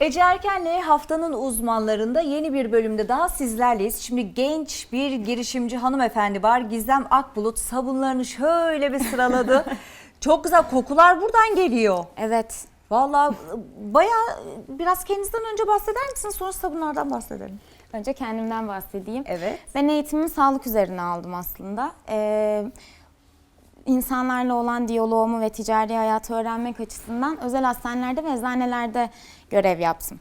Ece Erken'le haftanın uzmanlarında yeni bir bölümde daha sizlerleyiz. Şimdi genç bir girişimci hanımefendi var. Gizem Akbulut sabunlarını şöyle bir sıraladı. Çok güzel kokular buradan geliyor. Evet. Vallahi bayağı biraz kendinizden önce bahseder misiniz? Sonra sabunlardan bahsedelim. Önce kendimden bahsedeyim. Evet. Ben eğitimimi sağlık üzerine aldım aslında. Ee, insanlarla olan diyaloğumu ve ticari hayatı öğrenmek açısından özel hastanelerde ve eczanelerde görev yaptım.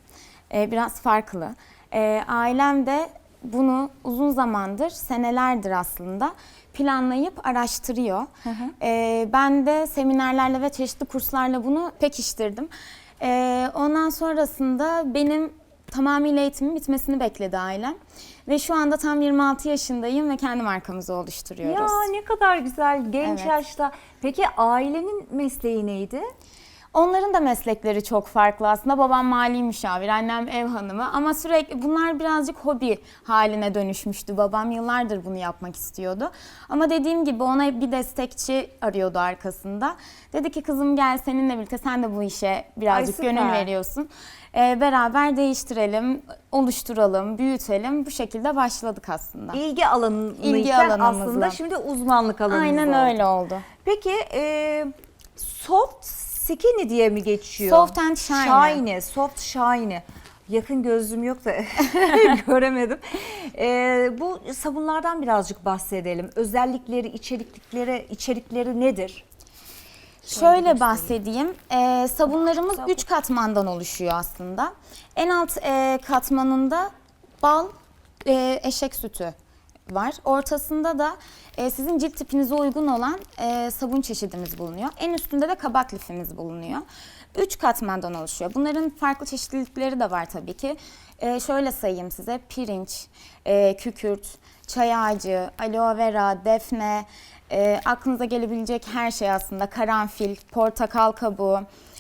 Ee, biraz farklı. Ee, ailem de bunu uzun zamandır, senelerdir aslında planlayıp araştırıyor. Ee, ben de seminerlerle ve çeşitli kurslarla bunu pekiştirdim. Ee, ondan sonrasında benim tamamıyla eğitimin bitmesini bekledi ailem. Ve şu anda tam 26 yaşındayım ve kendi markamızı oluşturuyoruz. Ya ne kadar güzel genç Evet. yaşta. Peki ailenin mesleği neydi? Onların da meslekleri çok farklı aslında. Babam mali müşavir, annem ev hanımı ama sürekli bunlar birazcık hobi haline dönüşmüştü. Babam yıllardır bunu yapmak istiyordu. Ama dediğim gibi ona bir destekçi arıyordu arkasında. Dedi ki kızım gel seninle birlikte sen de bu işe birazcık Ay, gönül veriyorsun. Ee, beraber değiştirelim, oluşturalım, büyütelim. Bu şekilde başladık aslında. İlgi alanımızla. aslında şimdi uzmanlık alanınız Aynen oldu. öyle oldu. Peki e, soft skinny diye mi geçiyor? Soft and shiny. Shiny, soft shiny. Yakın gözlüğüm yok da göremedim. E, bu sabunlardan birazcık bahsedelim. Özellikleri, içeriklikleri, içerikleri nedir? Şöyle bahsedeyim. Ee, sabunlarımız 3 katmandan oluşuyor aslında. En alt e, katmanında bal, e, eşek sütü var. Ortasında da e, sizin cilt tipinize uygun olan e, sabun çeşidimiz bulunuyor. En üstünde de kabak lifimiz bulunuyor. 3 katmandan oluşuyor. Bunların farklı çeşitlilikleri de var tabii ki. E, şöyle sayayım size. Pirinç, e, kükürt, çay ağacı, aloe vera, defne, e, aklınıza gelebilecek her şey aslında. Karanfil, portakal kabuğu,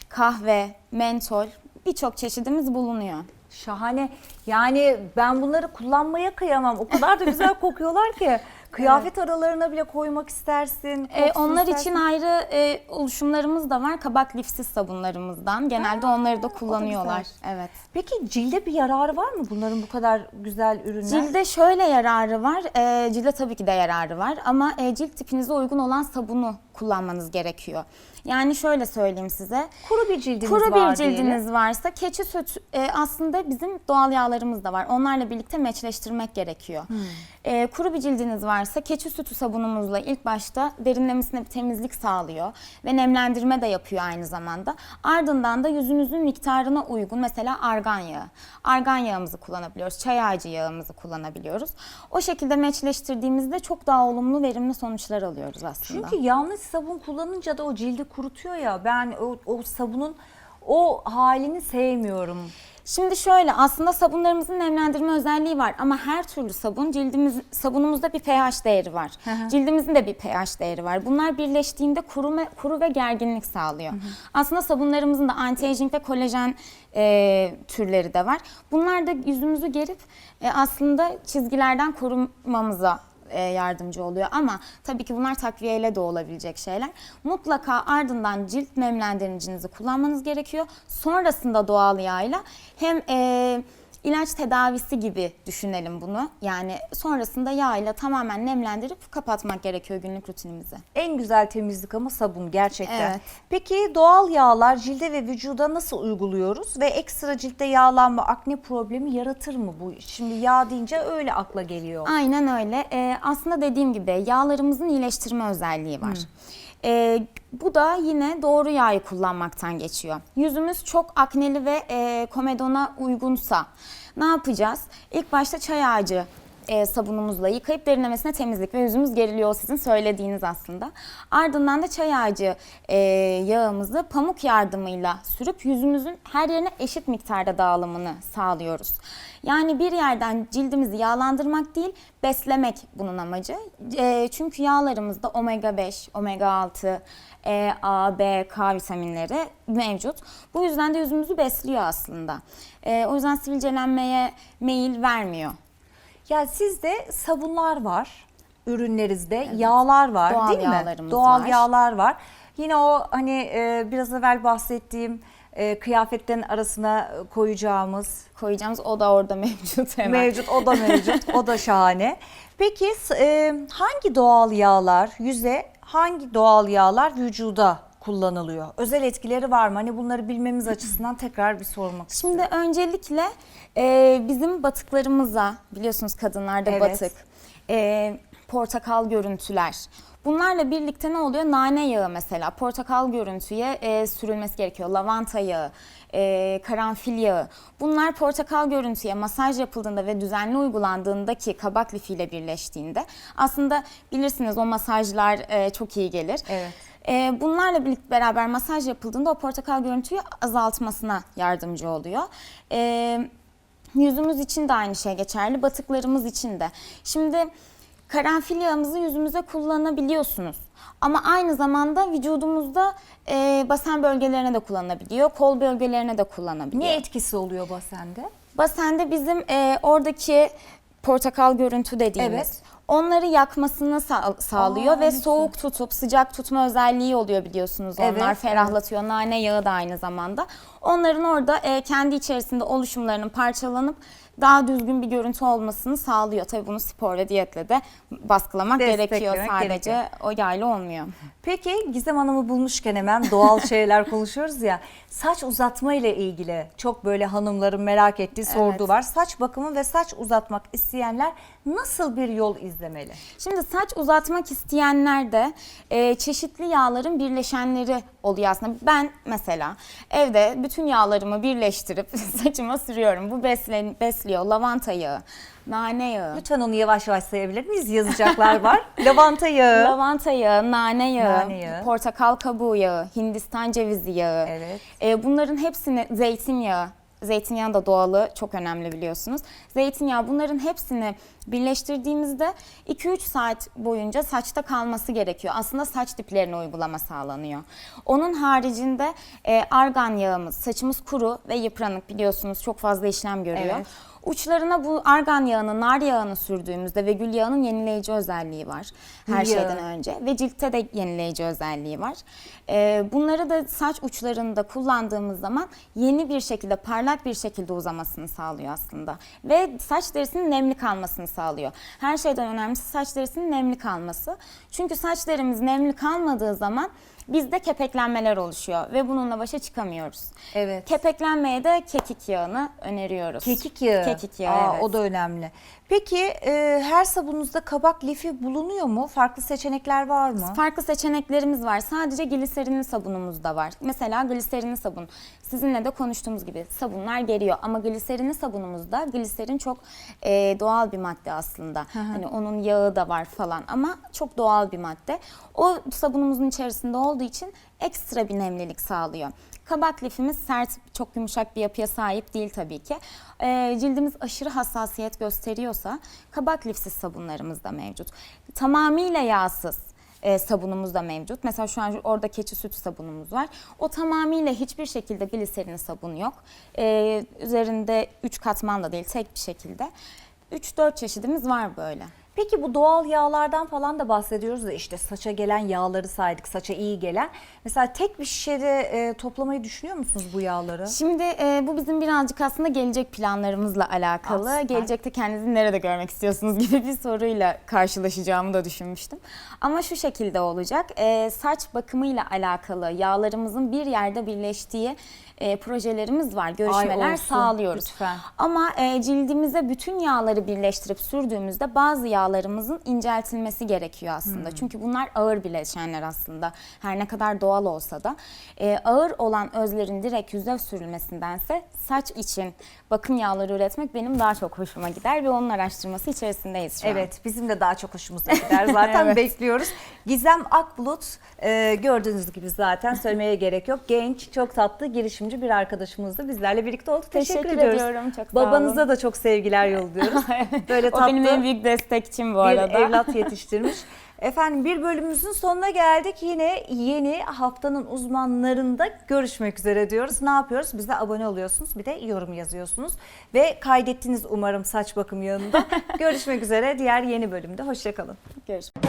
kahve, mentol birçok çeşidimiz bulunuyor. Şahane. Yani ben bunları kullanmaya kıyamam. O kadar da güzel kokuyorlar ki. Kıyafet aralarına bile koymak istersin. E, koksun onlar istersin. için ayrı e, oluşumlarımız da var. Kabak lifsiz sabunlarımızdan. Genelde onları da kullanıyorlar. Evet. Peki cilde bir yararı var mı bunların bu kadar güzel ürünler? Cilde şöyle yararı var. E, cilde tabii ki de yararı var ama e, cilt tipinize uygun olan sabunu kullanmanız gerekiyor. Yani şöyle söyleyeyim size. Kuru bir cildiniz Kuru var bir cildiniz diyelim. varsa keçi sütü e, aslında bizim doğal yağlarımız da var. Onlarla birlikte meçleştirmek gerekiyor. Hmm. E, kuru bir cildiniz varsa keçi sütü sabunumuzla ilk başta derinlemesine bir temizlik sağlıyor ve nemlendirme de yapıyor aynı zamanda. Ardından da yüzünüzün miktarına uygun mesela argan yağı. Argan yağımızı kullanabiliyoruz. Çay ağacı yağımızı kullanabiliyoruz. O şekilde meçleştirdiğimizde çok daha olumlu verimli sonuçlar alıyoruz aslında. Çünkü yanlış sabun kullanınca da o cildi kurutuyor ya. Ben o, o sabunun o halini sevmiyorum. Şimdi şöyle aslında sabunlarımızın nemlendirme özelliği var ama her türlü sabun cildimiz sabunumuzda bir pH değeri var. hı. Cildimizin de bir pH değeri var. Bunlar birleştiğinde kuru ve, kuru ve gerginlik sağlıyor. Aslında sabunlarımızın da anti-aging ve kolajen e, türleri de var. Bunlar da yüzümüzü gerip e, aslında çizgilerden korumamıza e, yardımcı oluyor ama tabii ki bunlar takviyeyle de olabilecek şeyler. Mutlaka ardından cilt nemlendiricinizi kullanmanız gerekiyor. Sonrasında doğal yağıyla hem e, ilaç tedavisi gibi düşünelim bunu. Yani sonrasında yağ ile tamamen nemlendirip kapatmak gerekiyor günlük rutinimizi. En güzel temizlik ama sabun gerçekten. Evet. Peki doğal yağlar cilde ve vücuda nasıl uyguluyoruz ve ekstra ciltte yağlanma, akne problemi yaratır mı bu? Şimdi yağ deyince öyle akla geliyor. Aynen öyle. Ee, aslında dediğim gibi yağlarımızın iyileştirme özelliği var. Ee, bu da yine doğru yağı kullanmaktan geçiyor. Yüzümüz çok akneli ve e, komedona uygunsa ne yapacağız? İlk başta çay ağacı e, sabunumuzla yıkayıp derinlemesine temizlik ve yüzümüz geriliyor sizin söylediğiniz aslında. Ardından da çay ağacı e, yağımızı pamuk yardımıyla sürüp yüzümüzün her yerine eşit miktarda dağılımını sağlıyoruz. Yani bir yerden cildimizi yağlandırmak değil, beslemek bunun amacı. E, çünkü yağlarımızda omega 5, omega 6, E, A, B, K vitaminleri mevcut. Bu yüzden de yüzümüzü besliyor aslında. E, o yüzden sivilcelenmeye meyil vermiyor. Ya sizde sabunlar var ürünlerinizde, yağlar var Doğal değil mi? Doğal var. yağlar var. Yine o hani e, biraz evvel bahsettiğim e, kıyafetlerin arasına koyacağımız Koyacağımız o da orada mevcut hemen. mevcut. O da mevcut. o da şahane. Peki e, hangi doğal yağlar yüze, hangi doğal yağlar vücuda kullanılıyor? Özel etkileri var mı? Hani bunları bilmemiz açısından tekrar bir sormak istiyorum. Şimdi öncelikle e, bizim batıklarımıza biliyorsunuz kadınlarda Evet. batık, e, portakal görüntüler. Bunlarla birlikte ne oluyor? Nane yağı mesela portakal görüntüye e, sürülmesi gerekiyor. Lavanta yağı, e, karanfil yağı. Bunlar portakal görüntüye masaj yapıldığında ve düzenli uygulandığındaki kabak lifiyle birleştiğinde aslında bilirsiniz o masajlar e, çok iyi gelir. Evet. Ee, bunlarla birlikte beraber masaj yapıldığında o portakal görüntüyü azaltmasına yardımcı oluyor. Ee, yüzümüz için de aynı şey geçerli, batıklarımız için de. Şimdi karanfil yağımızı yüzümüze kullanabiliyorsunuz. Ama aynı zamanda vücudumuzda e, basen bölgelerine de kullanılabiliyor, kol bölgelerine de kullanabiliyor. Ne etkisi oluyor basende? Basende bizim e, oradaki portakal görüntü dediğimiz Evet. Onları yakmasını sağ- sağlıyor Aa, ve güzel. soğuk tutup sıcak tutma özelliği oluyor biliyorsunuz. Onlar Evet, ferahlatıyor. Nane yağı da aynı zamanda onların orada e, kendi içerisinde oluşumlarının parçalanıp daha düzgün bir görüntü olmasını sağlıyor. Tabii bunu spor ve diyetle de baskılamak gerekiyor sadece gerekiyor. o yayla olmuyor. Peki Gizem Hanım'ı bulmuşken hemen doğal şeyler konuşuyoruz ya. Saç uzatma ile ilgili çok böyle hanımların merak ettiği sorduğu Evet. var. Saç bakımı ve saç uzatmak isteyenler nasıl bir yol izlemeli? Şimdi saç uzatmak isteyenler de e, çeşitli yağların birleşenleri oluyor aslında. Ben mesela evde bütün yağlarımı birleştirip saçıma sürüyorum. Bu beslen, besliyor lavanta yağı, nane yağı. Lütfen onu yavaş yavaş sayabilir miyiz? Yazacaklar var. Lavanta yağı. Lavanta yağı, nane yağı, Nane yağı. portakal kabuğu yağı, Hindistan cevizi yağı. Evet. E, bunların hepsini zeytinyağı, zeytinyağı da doğalı çok önemli biliyorsunuz. Zeytinyağı bunların hepsini birleştirdiğimizde 2-3 saat boyunca saçta kalması gerekiyor. Aslında saç diplerine uygulama sağlanıyor. Onun haricinde e, argan yağımız, saçımız kuru ve yıpranık biliyorsunuz çok fazla işlem görüyor. Evet. Uçlarına bu argan yağını, nar yağını sürdüğümüzde ve gül yağının yenileyici özelliği var her Gül yağı. şeyden önce ve ciltte de yenileyici özelliği var. Ee, bunları da saç uçlarında kullandığımız zaman yeni bir şekilde parlak bir şekilde uzamasını sağlıyor aslında ve saç derisinin nemli kalmasını sağlıyor. Her şeyden önemlisi saç derisinin nemli kalması. Çünkü saç derimiz nemli kalmadığı zaman bizde kepeklenmeler oluşuyor ve bununla başa çıkamıyoruz. Evet. Kepeklenmeye de kekik yağını öneriyoruz. Kekik yağı. Kekik yağı Aa, evet. O da önemli. Peki e, her sabununuzda kabak lifi bulunuyor mu? Farklı seçenekler var mı? Farklı seçeneklerimiz var. Sadece gliserinli sabunumuz da var. Mesela gliserinli sabun. Sizinle de konuştuğumuz gibi sabunlar geliyor. Ama gliserinli sabunumuzda gliserin çok e, doğal bir madde aslında. Hani onun yağı da var falan ama çok doğal bir madde. O sabunumuzun içerisinde olduğu için ekstra bir nemlilik sağlıyor. Kabak lifimiz sert, çok yumuşak bir yapıya sahip değil tabii ki. Ee, cildimiz aşırı hassasiyet gösteriyorsa kabak lifsiz sabunlarımız da mevcut. Tamamıyla yağsız e, sabunumuz da mevcut. Mesela şu an orada keçi süt sabunumuz var. O tamamıyla hiçbir şekilde gliserin sabunu yok. Ee, üzerinde 3 katman da değil, tek bir şekilde. 3-4 çeşidimiz var böyle. Peki bu doğal yağlardan falan da bahsediyoruz da işte saça gelen yağları saydık, saça iyi gelen. Mesela tek bir şişede e, toplamayı düşünüyor musunuz bu yağları? Şimdi e, bu bizim birazcık aslında gelecek planlarımızla alakalı. Süper. Gelecekte kendinizi nerede görmek istiyorsunuz gibi bir soruyla karşılaşacağımı da düşünmüştüm. Ama şu şekilde olacak. E, saç bakımıyla alakalı yağlarımızın bir yerde birleştiği e, projelerimiz var. Görüşmeler olsun, sağlıyoruz. lütfen. Ama e, cildimize bütün yağları birleştirip sürdüğümüzde bazı yağlarımızın inceltilmesi gerekiyor aslında. Çünkü bunlar ağır bileşenler aslında. Her ne kadar doğal olsa da. E, ağır olan özlerin direkt yüze sürülmesindense saç için bakım yağları üretmek benim daha çok hoşuma gider ve onun araştırması içerisindeyiz şu an. Evet, bizim de daha çok hoşumuza gider. Zaten Evet. bekliyoruz. Gizem Akbulut, e, gördüğünüz gibi zaten söylemeye gerek yok. Genç, çok tatlı, girişimci bir arkadaşımızdı. Bizlerle birlikte oldu. Teşekkür, Teşekkür ediyoruz. ediyorum, çok sağ Babanıza olun. da çok sevgiler yolluyoruz. Böyle O tatlı benim en büyük destekçim bu bir arada. evlat yetiştirmiş. Efendim bir bölümümüzün sonuna geldik. Yine yeni haftanın uzmanlarında görüşmek üzere diyoruz. Ne yapıyoruz? Bize abone oluyorsunuz. Bir de yorum yazıyorsunuz. Ve kaydettiniz umarım saç bakım yanında. görüşmek üzere diğer yeni bölümde. Hoşçakalın. Görüşmek